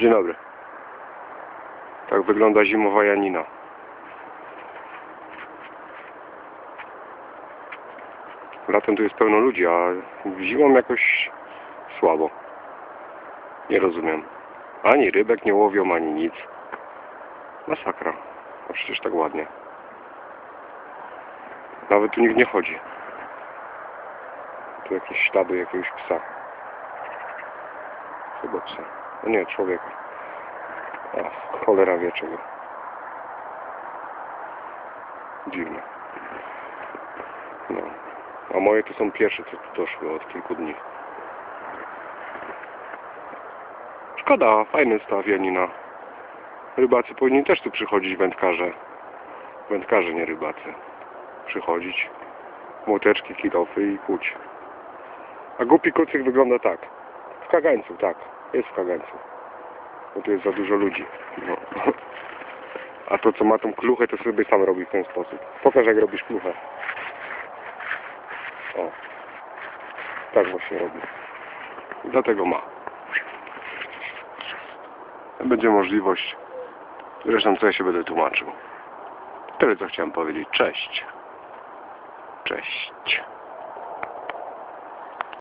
Dzień dobry. Tak wygląda zimowa Janina. Latem tu jest pełno ludzi, a zimą jakoś słabo. Nie rozumiem. Ani rybek nie łowią, ani nic. Masakra. A przecież tak ładnie. Nawet tu nikt nie chodzi. Tu jakieś ślady jakiegoś psa. Chyba psa. No nie, człowieka. Ach, cholera wie czego. Dziwne. No. A moje to są pierwsze, co tu doszły od kilku dni. Szkoda, fajny staw Janina. Rybacy powinni też tu przychodzić, wędkarze. Wędkarze, nie rybacy. Przychodzić. Młoteczki, kilofy i kuć. A głupi kucyk wygląda tak. W kagańcu, tak. Jest w kagańcu. Bo tu jest za dużo ludzi. No. A to, co ma tą kluchę, to sobie sam robi w ten sposób. Pokaż, jak robisz kluchę. O. Tak właśnie robi. Dlatego ma. Będzie możliwość. Zresztą, co ja się będę tłumaczył. Tyle, co chciałem powiedzieć. Cześć. Cześć.